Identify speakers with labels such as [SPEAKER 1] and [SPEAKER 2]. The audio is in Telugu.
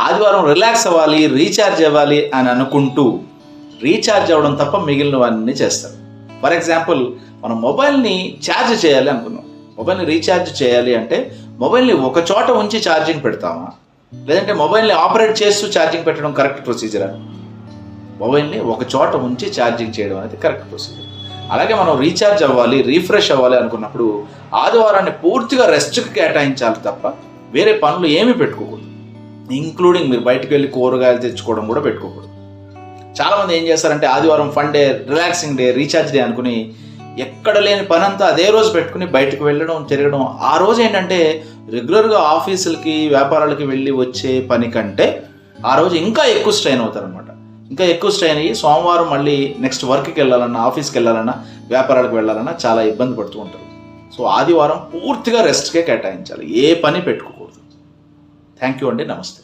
[SPEAKER 1] ఆదివారం రిలాక్స్ అవ్వాలి రీఛార్జ్ అవ్వాలి అని అనుకుంటూ రీఛార్జ్ అవ్వడం తప్ప మిగిలినవన్నీ చేస్తారు. ఫర్ ఎగ్జాంపుల్ మనం మొబైల్ని ఛార్జ్ చేయాలి అనుకున్నాం. మొబైల్ని రీఛార్జ్ చేయాలి అంటే మొబైల్ని ఒక చోట ఉంచి ఛార్జింగ్ పెడతామా? లేదంటే మొబైల్ని ఆపరేట్ చేస్తూ ఛార్జింగ్ పెట్టడం కరెక్ట్ ప్రొసీజరా? మొబైల్ని ఒక చోట ఉంచి ఛార్జింగ్ చేయడం అనేది కరెక్ట్ ప్రొసీజర్. అలాగే మనం రీఛార్జ్ అవ్వాలి రీఫ్రెష్ అవ్వాలి అనుకున్నప్పుడు ఆదివారాన్ని పూర్తిగా రెస్ట్కి కేటాయించాలి తప్ప వేరే పనులు ఏమీ పెట్టుకోకూడదు. ఇంక్లూడింగ్ మీరు బయటకు వెళ్ళి కూరగాయలు తెచ్చుకోవడం కూడా పెట్టుకోకూడదు. చాలామంది ఏం చేస్తారంటే ఆదివారం fun day relaxing day recharge day అనుకుని ఎక్కడ లేని పని అంతా అదే రోజు పెట్టుకుని బయటకు వెళ్ళడం తిరగడం. ఆ రోజు ఏంటంటే రెగ్యులర్గా ఆఫీసులకి వ్యాపారాలకి వెళ్ళి వచ్చే పని కంటే ఆ రోజు ఇంకా ఎక్కువ స్ట్రెయిన్ అవుతారనమాట ఇంకా ఎక్కువ స్ట్రెయిన్ అయ్యి సోమవారం మళ్ళీ నెక్స్ట్ వర్క్కి వెళ్ళాలన్నా ఆఫీస్కి వెళ్ళాలన్నా వ్యాపారాలకు వెళ్ళాలన్నా చాలా ఇబ్బంది పడుతూ ఉంటారు. సో ఆదివారం పూర్తిగా రెస్ట్కే కేటాయించాలి. ఏ పని పెట్టుకోకూడదు. థ్యాంక్ యూ అండి. నమస్తే.